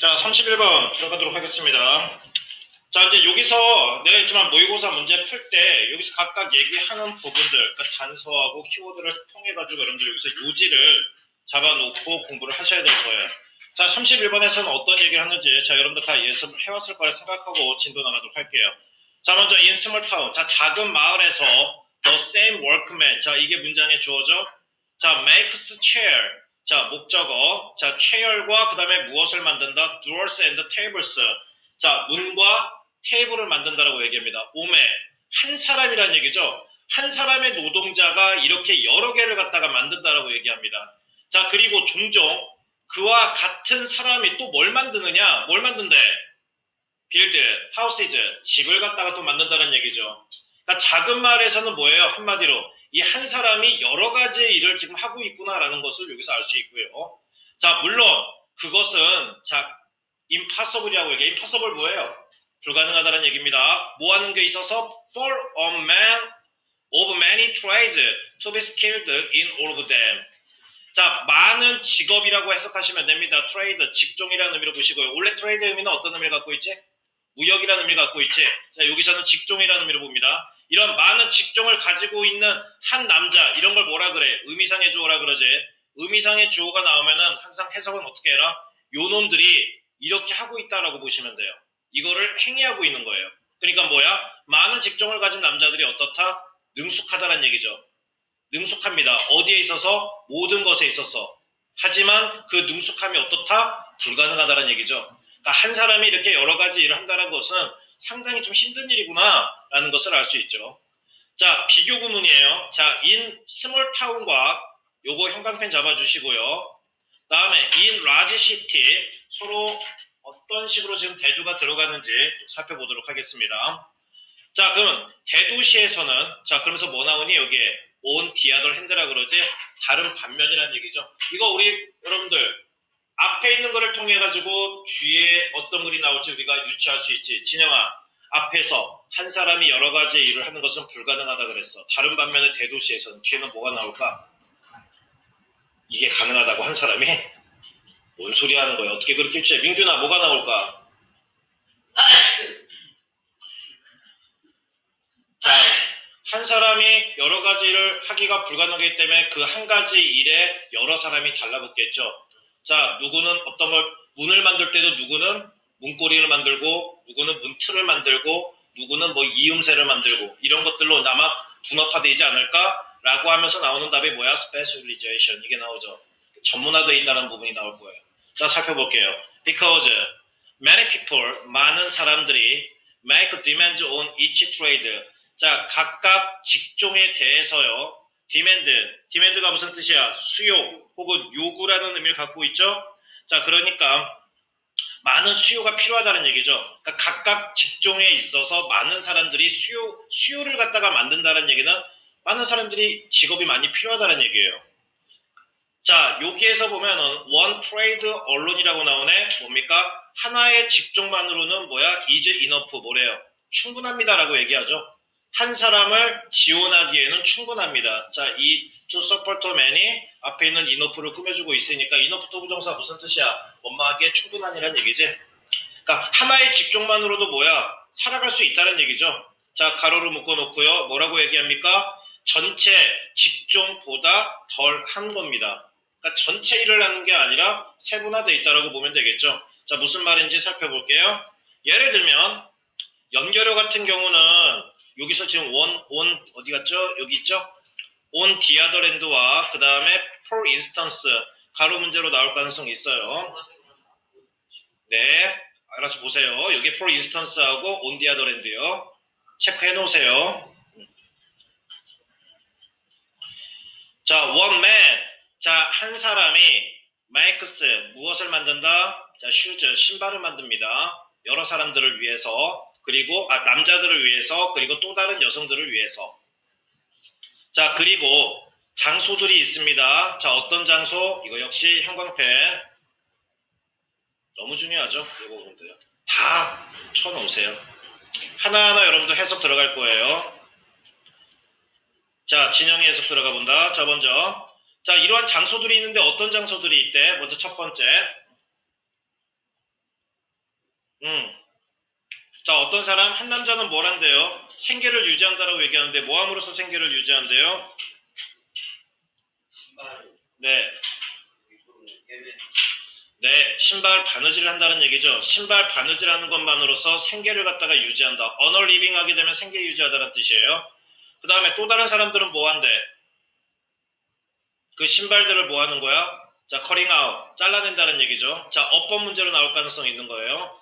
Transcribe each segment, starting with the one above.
자, 31번 들어가도록 하겠습니다. 자, 이제 여기서 내가 했지만 모의고사 문제 풀 때 여기서 각각 얘기하는 부분들, 그러니까 단서하고 키워드를 통해 가지고 여러분들 여기서 요지를 잡아놓고 공부를 하셔야 될 거예요. 자, 31번에서는 어떤 얘기를 하는지 자, 여러분들 다 예습을 해왔을 거라 생각하고 진도 나가도록 할게요. 자, 먼저 in small town. 자, 작은 마을에서 the same workman. 자, 이게 문장에 주어져. 자, makes chair. 자, 목적어. 자, chair과 그 다음에 무엇을 만든다? doors and tables. 자, 문과 테이블을 만든다라고 얘기합니다. 오메. 한 사람이란 얘기죠. 한 사람의 노동자가 이렇게 여러 개를 갖다가 만든다라고 얘기합니다. 자, 그리고 종종 그와 같은 사람이 또 뭘 만드느냐? 뭘 만든대? 빌드, 하우스이즈, 집을 갖다가 또 만든다는 얘기죠. 그러니까 작은 말에서는 뭐예요? 한마디로 이 한 사람이 여러 가지의 일을 지금 하고 있구나라는 것을 여기서 알 수 있고요. 자, 물론 그것은 자, impossible이라고 얘기해. impossible 뭐예요? 불가능하다는 얘기입니다. 뭐 하는 게 있어서 for a man of many trades to be skilled in all of them. 자, 많은 직업이라고 해석하시면 됩니다. 트레이드, 직종이라는 의미로 보시고요. 원래 트레이드 의미는 어떤 의미를 갖고 있지? 무역이라는 의미를 갖고 있지. 자, 여기서는 직종이라는 의미로 봅니다. 이런 많은 직종을 가지고 있는 한 남자, 이런 걸 뭐라 그래? 의미상의 주어라 그러지. 의미상의 주어가 나오면은 항상 해석은 어떻게 해라? 요 놈들이 이렇게 하고 있다라고 보시면 돼요. 이거를 행위하고 있는 거예요. 그러니까 뭐야? 많은 직종을 가진 남자들이 어떻다? 능숙하다는 얘기죠. 능숙합니다. 어디에 있어서? 모든 것에 있어서. 하지만 그 능숙함이 어떻다? 불가능하다는 얘기죠. 그러니까 한 사람이 이렇게 여러 가지 일을 한다는 것은 상당히 좀 힘든 일이구나 라는 것을 알 수 있죠. 자, 비교 구문이에요. 자, in small town과 요거 형광펜 잡아주시고요. 다음에 in large city 서로 어떤 식으로 지금 대조가 들어가는지 살펴보도록 하겠습니다. 자, 그럼 대도시에서는 자, 그러면서 뭐 나오니 여기에 the other hand라 그러지 다른 반면이라는 얘기죠. 이거 우리 여러분들 앞에 있는 거를 통해 가지고 뒤에 어떤 글이 나올지 우리가 유추할 수 있지. 진영아, 앞에서 한 사람이 여러 가지 일을 하는 것은 불가능하다 그랬어. 다른 반면에 대도시에서는 뒤에는 뭐가 나올까? 이게 가능하다고 한 사람이 뭔 소리 하는 거야? 어떻게 그렇게 해? 민규나 뭐가 나올까? 자, 한 사람이 여러 가지 일을 하기가 불가능하기 때문에 그 한 가지 일에 여러 사람이 달라붙겠죠. 자, 누구는 어떤 걸 문을 만들 때도 누구는 문고리를 만들고 누구는 문틀을 만들고 누구는 뭐 이음새를 만들고 이런 것들로 아마 분업화되지 않을까라고 하면서 나오는 답이 뭐야? specialization 이게 나오죠. 전문화되어 있다는 부분이 나올 거예요. 자, 살펴볼게요. Because many people 많은 사람들이 make demands on each trade. 자, 각각 직종에 대해서요. demand, demand가 무슨 뜻이야? 수요 혹은 요구라는 의미를 갖고 있죠. 자, 그러니까 많은 수요가 필요하다는 얘기죠. 그러니까 각각 직종에 있어서 많은 사람들이 수요 수요를 갖다가 만든다는 얘기는 많은 사람들이 직업이 많이 필요하다는 얘기예요. 자, 여기에서 보면은 one trade 언론이라고 나오네. 뭡니까? 하나의 직종만으로는 뭐야? is enough 뭐래요? 충분합니다라고 얘기하죠. 한 사람을 지원하기에는 충분합니다. 자, 이 man이 앞에 있는 enough를 꾸며주고 있으니까 enough 부정사 무슨 뜻이야? 원마하기에 충분한이란 얘기지. 그러니까 하나의 직종만으로도 뭐야? 살아갈 수 있다는 얘기죠. 자, 가로로 묶어놓고요. 뭐라고 얘기합니까? 전체 직종보다 덜 한 겁니다. 그러니까 전체 일을 하는 게 아니라 세분화되어 있다라고 보면 되겠죠. 자, 무슨 말인지 살펴볼게요. 예를 들면 연결어 같은 경우는 여기서 지금 원, 온 어디 갔죠? 여기 있죠? 온 디아더랜드와 그 다음에 for instance 가로 문제로 나올 가능성이 있어요. 네, 알아서 보세요. 여기 on the other hand요. 체크해 놓으세요. 자, man. 자, 한 사람이 makes 무엇을 만든다? 자, shoes 신발을 만듭니다. 여러 사람들을 위해서 그리고 아, 남자들을 위해서 그리고 또 다른 여성들을 위해서. 자, 그리고 장소들이 있습니다. 자, 어떤 장소? 이거 역시 형광펜. 너무 중요하죠? 이거 보면요. 다 쳐놓으세요. 하나하나 여러분들 해석 들어갈 거예요. 자, 진영의 해석 들어가 본다. 자, 먼저. 자, 이러한 장소들이 있는데 어떤 장소들이 있대? 먼저 첫 번째. 음. 자, 어떤 사람, 한 남자는 뭘 한대요? 생계를 유지한다라고 얘기하는데, 뭐 함으로써 생계를 유지한대요? 네. 네, 신발 바느질을 한다는 얘기죠. 신발 바느질 하는 것만으로서 생계를 갖다가 유지한다. 언어 리빙 하게 되면 생계 유지하다는 뜻이에요. 그 다음에 또 다른 사람들은 뭐 한대? 그 신발들을 뭐 하는 거야? 자, 커링 아웃. 잘라낸다는 얘기죠. 자, 어법 문제로 나올 가능성이 있는 거예요.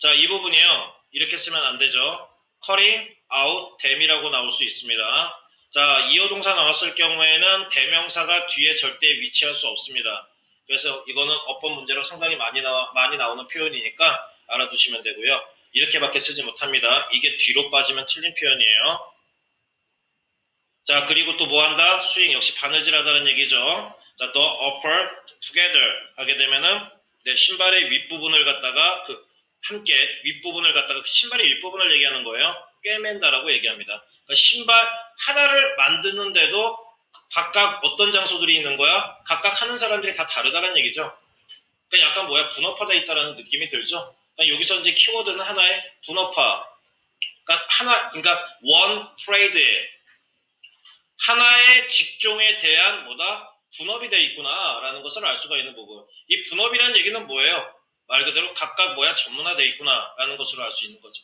자, 이 부분이요. 이렇게 쓰면 안 되죠. 커링 아웃 댐이라고 나올 수 있습니다. 자, 이어 동사 나왔을 경우에는 대명사가 뒤에 절대 위치할 수 없습니다. 그래서 이거는 어법 문제로 상당히 많이 나 많이 나오는 표현이니까 알아두시면 되고요. 이렇게밖에 쓰지 못합니다. 이게 뒤로 빠지면 틀린 표현이에요. 자, 그리고 또 뭐 한다? 스윙 역시 바느질하다는 얘기죠. 자, 또 upper together 하게 되면은 네, 신발의 윗부분을 갖다가 그 함께 윗부분을 갖다가 그 신발의 윗부분을 얘기하는 거예요. 꿰맨다라고 얘기합니다. 그러니까 신발 하나를 만드는데도 각각 어떤 장소들이 있는 거야? 각각 하는 사람들이 다 다르다는 얘기죠. 그러니까 약간 뭐야 분업화돼 있다라는 느낌이 들죠. 그러니까 여기서 이제 키워드는 하나의 분업화. 그러니까 하나, 그러니까 one trade에 하나의 직종에 대한 뭐다 분업이 돼 있구나라는 것을 알 수가 있는 부분. 이 분업이라는 얘기는 뭐예요? 말 그대로 각각 뭐야 전문화돼 있구나라는 것으로 알 수 있는 거죠.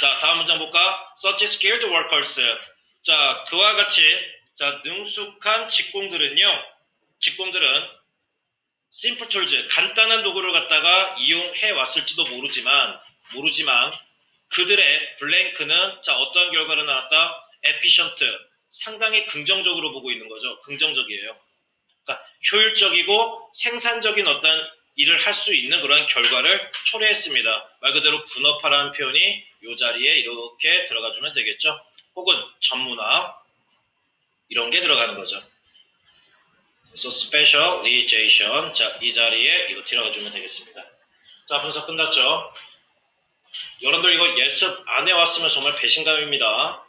자, 다음 문장 볼까? Such skilled workers. 자, 그와 같이 자, 능숙한 직공들은요. 직공들은 simple tools, 간단한 도구를 갖다가 이용해 왔을지도 모르지만 모르지만 그들의 블랭크는 자, 어떤 결과를 나왔다? efficient, 상당히 긍정적으로 보고 있는 거죠. 긍정적이에요. 그러니까 효율적이고 생산적인 어떤 일을 할 수 있는 그런 결과를 초래했습니다. 말 그대로 분업화라는 표현이 이 자리에 이렇게 들어가 주면 되겠죠. 혹은 전문화 이런 게 들어가는 거죠. 그래서 specialization 자, 이 자리에 이거 들어가 주면 되겠습니다. 자, 분석 끝났죠? 여러분들 이거 예습 안 해왔으면 정말 배신감입니다.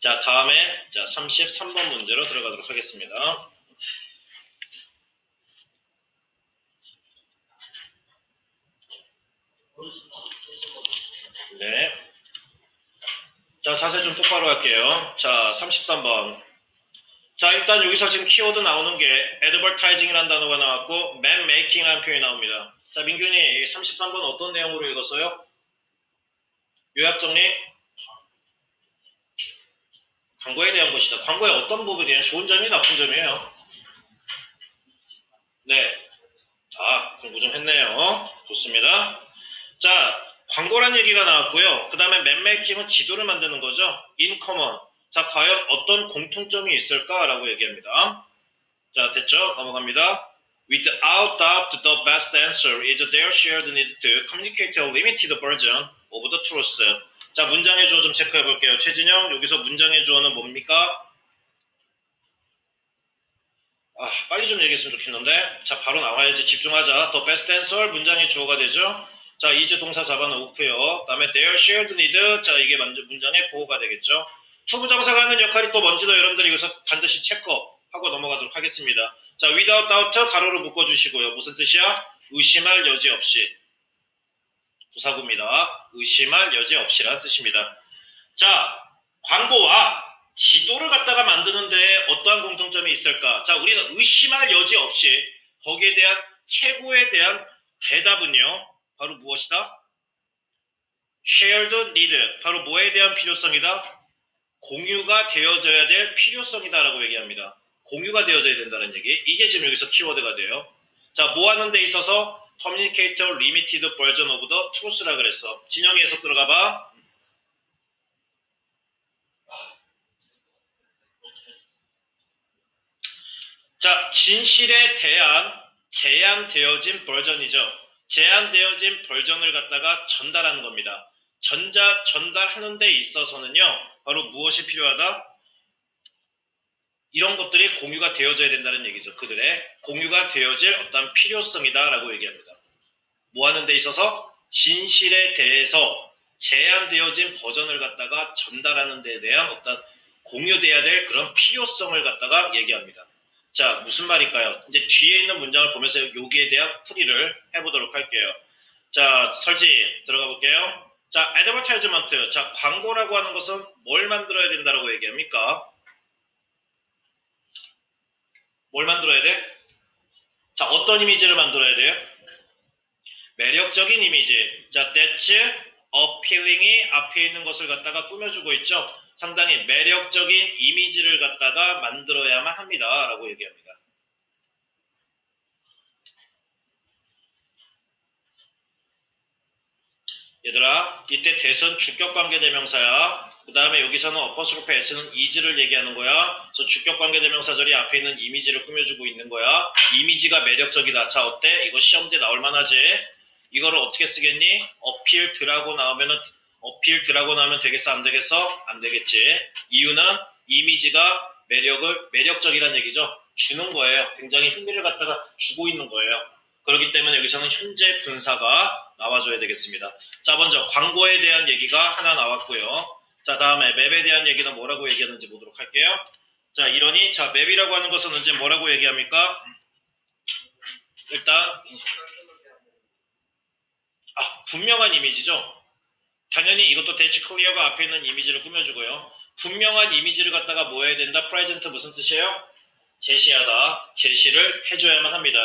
자, 다음에 자 33번 문제로 들어가도록 하겠습니다. 네. 자, 자세 좀 똑바로 할게요. 자, 33번. 자, 일단 여기서 지금 키워드 나오는 게 advertising이라는 단어가 나왔고 man making이라는 표현이 나옵니다. 자, 민균이 33번 어떤 내용으로 읽었어요? 요약 정리. 광고에 대한 것이다. 광고의 어떤 부분이에요? 좋은 점이 나쁜 점이에요? 네. 다 공부 좀 했네요. 좋습니다. 자, 광고란 얘기가 나왔고요. 그 다음에 맨메이킹은 지도를 만드는 거죠. common. 자, 과연 어떤 공통점이 있을까라고 얘기합니다. 자, 됐죠? 넘어갑니다. Without doubt, the best answer is their shared need to communicate a limited version of the truth. 자, 문장의 주어 좀 체크해 볼게요. 최진영, 여기서 문장의 주어는 뭡니까? 아, 빨리 좀 얘기했으면 좋겠는데. 자, 바로 나와야지. 집중하자. The best answer 문장의 주어가 되죠. 자, 이제 동사 잡아놓고요. 다음에 their shared need. 자, 이게 문장의 보호가 되겠죠. 초부정사가 하는 역할이 또 뭔지도 여러분들이 여기서 반드시 체크하고 넘어가도록 하겠습니다. 자, without doubt 가로로 묶어주시고요. 무슨 뜻이야? 의심할 여지 없이. 부사구입니다. 의심할 여지 없이라는 뜻입니다. 자, 광고와 지도를 갖다가 만드는데 어떠한 공통점이 있을까? 자, 우리는 의심할 여지 없이 거기에 대한 최고에 대한 대답은요. 바로 무엇이다? shared need. 바로 뭐에 대한 필요성이다? 공유가 되어져야 될 필요성이다라고 얘기합니다. 공유가 되어져야 된다는 얘기. 이게 지금 여기서 키워드가 돼요. 자, 뭐 하는 데 있어서 communicator limited version of the truth라 그랬어. 진영이 해석 들어가 봐. 자, 진실에 대한 제한되어진 버전이죠. 제한되어진 버전을 갖다가 전달하는 겁니다. 전자, 전달하는 데 있어서는요, 바로 무엇이 필요하다? 이런 것들이 공유가 되어져야 된다는 얘기죠. 그들의 공유가 되어질 어떤 필요성이다라고 얘기합니다. 뭐 하는 데 있어서 진실에 대해서 제한되어진 버전을 갖다가 전달하는 데 대한 어떤 공유돼야 될 그런 필요성을 갖다가 얘기합니다. 자, 무슨 말일까요? 이제 뒤에 있는 문장을 보면서 여기에 대한 풀이를 해보도록 할게요. 자, 설지 들어가 볼게요. 자, advertisement. 자, 광고라고 하는 것은 뭘 만들어야 된다라고 얘기합니까? 뭘 만들어야 돼? 자, 어떤 이미지를 만들어야 돼요? 매력적인 이미지. 자, that's appealing이 앞에 있는 것을 갖다가 꾸며주고 있죠. 상당히 매력적인 이미지를 갖다가 만들어야만 합니다. 라고 얘기합니다. 얘들아, 이때 대선 주격관계대명사야. 그 다음에 여기서는 어퍼스로프 S는 is를 얘기하는 거야. 그래서 주격관계대명사절이 앞에 있는 이미지를 꾸며주고 있는 거야. 이미지가 매력적이다. 자, 어때? 이거 시험제 나올 만하지? 이거를 어떻게 쓰겠니? 어필 드라고 나오면은 어필 드라고 나오면 되겠어? 안 되겠어? 안 되겠지. 이유는 이미지가 매력을 매력적이라는 얘기죠. 주는 거예요. 굉장히 흥미를 갖다가 주고 있는 거예요. 그렇기 때문에 여기서는 현재 분사가 나와줘야 되겠습니다. 자, 먼저 광고에 대한 얘기가 하나 나왔고요. 자, 다음에 맵에 대한 얘기는 뭐라고 얘기하는지 보도록 할게요. 자, 이러니 자, 맵이라고 하는 것은 이제 뭐라고 얘기합니까? 일단 아, 분명한 이미지죠. 당연히 이것도 대치 클리어가 앞에 있는 이미지를 꾸며주고요. 분명한 이미지를 갖다가 뭐 해야 된다? 프레젠트 무슨 뜻이에요? 제시하다. 제시를 해줘야만 합니다.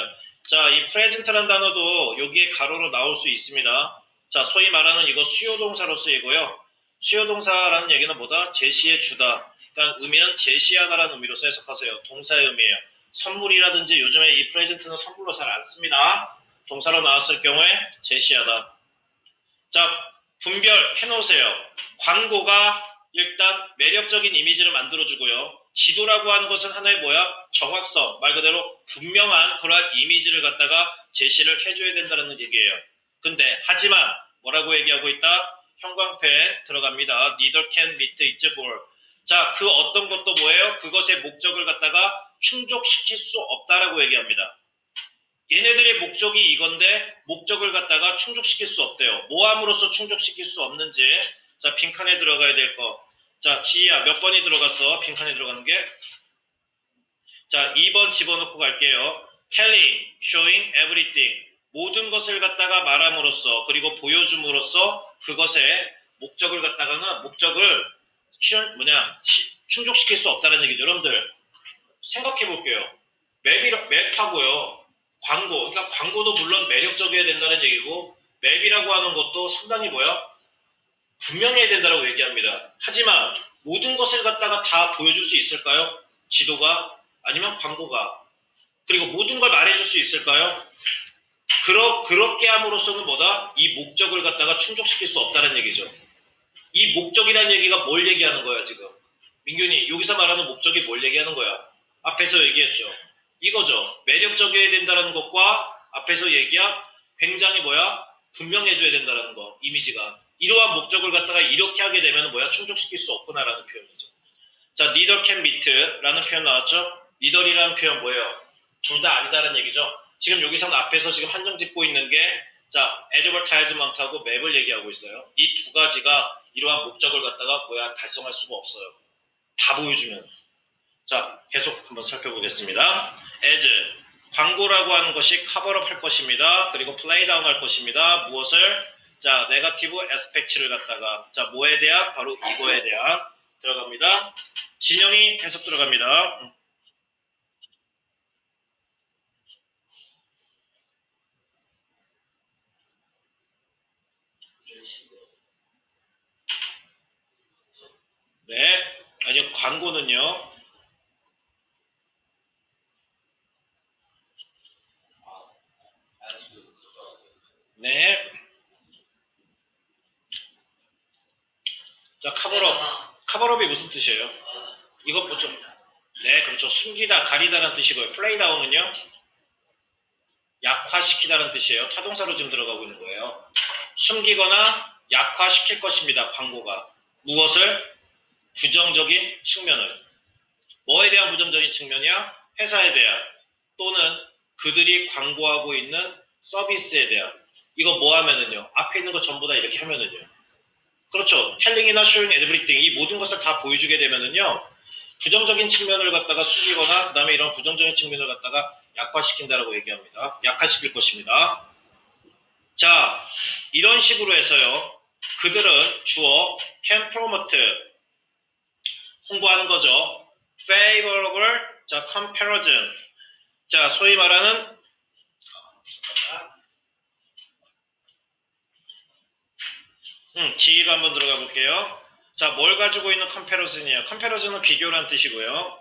자, 이 프레젠트란 단어도 여기에 가로로 나올 수 있습니다. 자, 소위 말하는 이거 수요동사로 쓰이고요. 수요동사라는 얘기는 뭐다? 제시해 주다. 그러니까 의미는 제시하다라는 의미로서 해석하세요. 동사의 의미예요. 선물이라든지 요즘에 이 프레젠트는 선물로 잘 안 씁니다. 동사로 나왔을 경우에 제시하다. 자, 분별해 놓으세요. 광고가 일단 매력적인 이미지를 만들어주고요. 지도라고 하는 것은 하나의 뭐야? 정확성, 말 그대로 분명한 그러한 이미지를 갖다가 제시를 해줘야 된다는 얘기예요. 근데 하지만 뭐라고 얘기하고 있다? 형광펜 들어갑니다. Neither can meet its goal. 자, 그 어떤 것도 뭐예요? 그것의 목적을 갖다가 충족시킬 수 없다라고 얘기합니다. 얘네들의 목적이 이건데 목적을 갖다가 충족시킬 수 없대요. 모함으로써 충족시킬 수 없는지 자 빈칸에 들어가야 될 거. 자 지희야 몇 번이 들어갔어? 빈칸에 들어가는 게. 자 2번 집어넣고 갈게요. telling, showing everything. 모든 것을 갖다가 말함으로써 그리고 보여줌으로써 그것의 목적을 갖다가는 목적을 취- 뭐냐 시- 충족시킬 수 없다는 얘기죠. 여러분들 생각해 볼게요. 맵이 맵하고요. 광고, 그러니까 광고도 물론 매력적이어야 된다는 얘기고 맵이라고 하는 것도 상당히 뭐야? 분명해야 된다고 얘기합니다. 하지만 모든 것을 갖다가 다 보여줄 수 있을까요? 지도가 아니면 광고가 그리고 모든 걸 말해줄 수 있을까요? 그러, 그렇게 함으로써는 뭐다? 이 목적을 갖다가 충족시킬 수 없다는 얘기죠. 이 목적이라는 얘기가 뭘 얘기하는 거야 지금? 민균이 여기서 말하는 목적이 뭘 얘기하는 거야? 앞에서 얘기했죠. 이거죠. 매력적이어야 된다는 것과 앞에서 얘기한 굉장히 뭐야? 분명해져야 된다는 거, 이미지가. 이러한 목적을 갖다가 이렇게 하게 되면 뭐야? 충족시킬 수 없구나라는 표현이죠. 자, neither can meet라는 표현 나왔죠? neither이라는 표현 뭐예요? 둘 다 아니다라는 얘기죠. 지금 여기서는 앞에서 지금 한정 짓고 있는 게 자, advertisement하고 맵을 얘기하고 있어요. 이 두 가지가 이러한 목적을 갖다가 뭐야? 달성할 수가 없어요. 다 보여주면. 자, 계속 한번 살펴보겠습니다. As 광고라고 하는 것이 커버업 할 것입니다. 그리고 플레이 다운 할 것입니다. 무엇을? 자, 네거티브 에스펙트를 갖다가 자, 뭐에 대한? 바로 이거에 대한 들어갑니다. 진영이 계속 들어갑니다. 네. 아니요, 광고는요. 네. 자, 카버업. 카버업이 무슨 뜻이에요? 이것 보죠. 네, 그렇죠. 숨기다, 가리다라는 뜻이고요. 플레이 다운은요? 약화시키다라는 뜻이에요. 타동사로 지금 들어가고 있는 거예요. 숨기거나 약화시킬 것입니다. 광고가. 무엇을? 부정적인 측면을. 뭐에 대한 부정적인 측면이야? 회사에 대한 또는 그들이 광고하고 있는 서비스에 대한. 이거 뭐 하면은요? 앞에 있는 거 전부 다 이렇게 하면은요. 그렇죠. 텔링이나 showing everything 이 모든 것을 다 보여주게 되면은요. 부정적인 측면을 갖다가 숨기거나 그 다음에 이런 부정적인 측면을 갖다가 약화시킨다라고 얘기합니다. 약화시킬 것입니다. 자, 이런 식으로 해서요. 그들은 주어 can promote 홍보하는 거죠. favorable 자 comparison 자 소위 말하는 음, 지휘가 한번 들어가 볼게요. 자, 뭘 가지고 있는 컴패러슨이에요? 컴패러슨은 비교란 뜻이고요.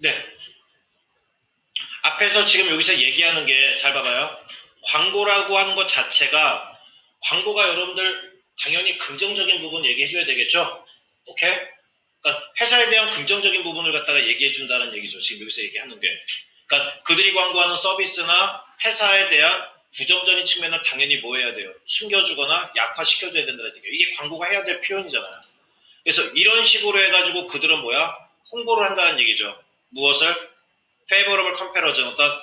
네. 앞에서 지금 여기서 얘기하는 게 잘 봐봐요. 광고라고 하는 것 자체가 광고가 여러분들 당연히 긍정적인 부분 얘기해 줘야 되겠죠? 오케이? 그러니까 회사에 대한 긍정적인 부분을 갖다가 얘기해 준다는 얘기죠. 지금 여기서 얘기하는 게. 그러니까 그들이 광고하는 서비스나 회사에 대한 부정적인 측면을 당연히 뭐 해야 돼요? 숨겨주거나 약화시켜줘야 된다는 얘기예요. 이게 광고가 해야 될 표현이잖아요. 그래서 이런 식으로 해가지고 그들은 뭐야? 홍보를 한다는 얘기죠. 무엇을? favorable comparison, 어떤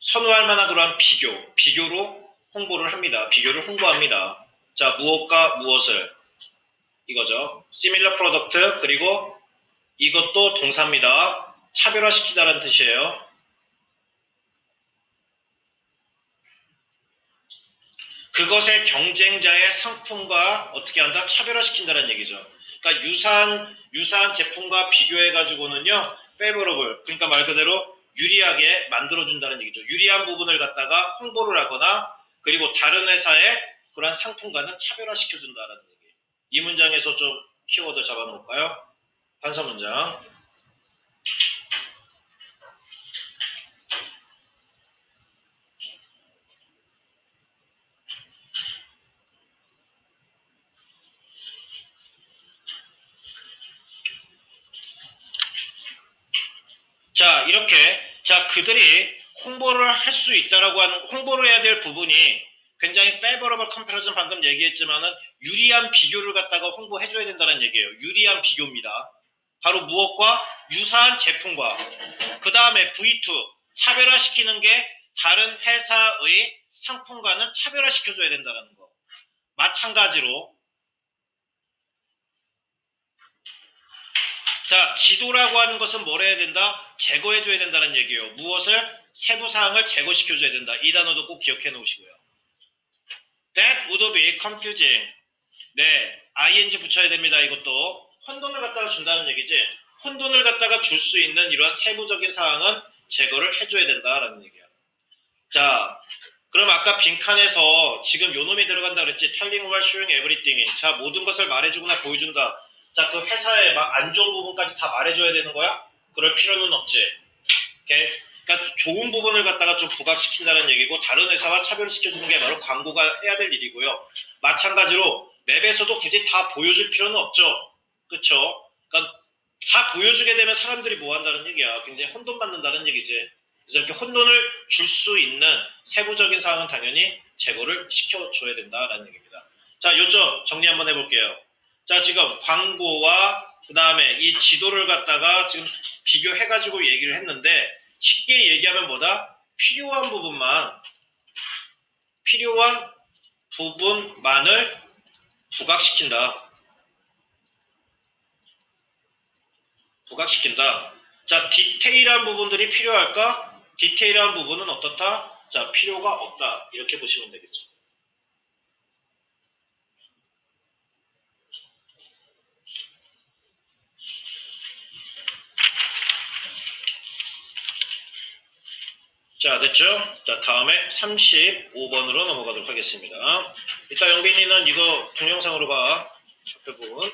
선호할 만한 그러한 비교, 비교로 홍보를 합니다. 비교를 홍보합니다. 자, 무엇과 무엇을 이거죠. similar product 그리고 이것도 동사입니다. 차별화시키다라는 뜻이에요. 그것의 경쟁자의 상품과 어떻게 한다? 차별화시킨다는 얘기죠. 그러니까 유사한 유사한 제품과 비교해 가지고는요. favorable 그러니까 말 그대로 유리하게 만들어 준다는 얘기죠. 유리한 부분을 갖다가 홍보를 하거나 그리고 다른 회사의 그러한 상품과는 차별화시켜 준다라는 얘기예요. 이 문장에서 좀 키워드 잡아 놓을까요? 반사 문장. 자, 이렇게 자, 그들이 홍보를 할 수 있다라고 하는 홍보를 해야 될 부분이 굉장히 favorable comparison 방금 얘기했지만은 유리한 비교를 갖다가 홍보해 줘야 된다는 얘기예요. 유리한 비교입니다. 바로 무엇과 유사한 제품과 그 다음에 V2 차별화시키는 게 다른 회사의 상품과는 차별화시켜 줘야 된다는 거. 마찬가지로 자, 지도라고 하는 것은 뭘 해야 된다? 제거해 줘야 된다는 얘기예요. 무엇을? 세부 사항을 제거시켜 줘야 된다. 이 단어도 꼭 기억해 놓으시고요. That would be confusing. 네, ing 붙여야 됩니다. 이것도 혼돈을 갖다가 준다는 얘기지. 혼돈을 갖다가 줄 수 있는 이러한 세부적인 사항은 제거를 해줘야 된다라는 얘기야. 자, 그럼 아까 빈칸에서 지금 요 놈이 들어간다 그랬지. Telling or showing everything. 자, 모든 것을 말해주거나 보여준다. 자, 그 회사의 막 안 좋은 부분까지 다 말해줘야 되는 거야? 그럴 필요는 없지. 오케이? 그러니까 좋은 부분을 갖다가 좀 부각시킨다는 얘기고 다른 회사와 차별시켜주는 게 바로 광고가 해야 될 일이고요. 마찬가지로 맵에서도 굳이 다 보여줄 필요는 없죠. 그렇죠? 그러니까 다 보여주게 되면 사람들이 뭐 한다는 얘기야. 굉장히 혼돈 받는다는 얘기지. 그래서 이렇게 혼돈을 줄 수 있는 세부적인 사항은 당연히 제거를 시켜줘야 된다라는 얘기입니다. 자, 요점 정리 한번 해볼게요. 자, 지금 광고와 그 다음에 이 지도를 갖다가 지금 비교해가지고 얘기를 했는데 쉽게 얘기하면 뭐다? 필요한 부분만 필요한 부분만을 부각시킨다. 부각시킨다. 자, 디테일한 부분들이 필요할까? 디테일한 부분은 어떻다? 자, 필요가 없다. 이렇게 보시면 되겠죠. 자, 됐죠? 자, 다음에 35번으로 넘어가도록 하겠습니다. 이따 영빈이는 이거 동영상으로 봐. 앞에 부분.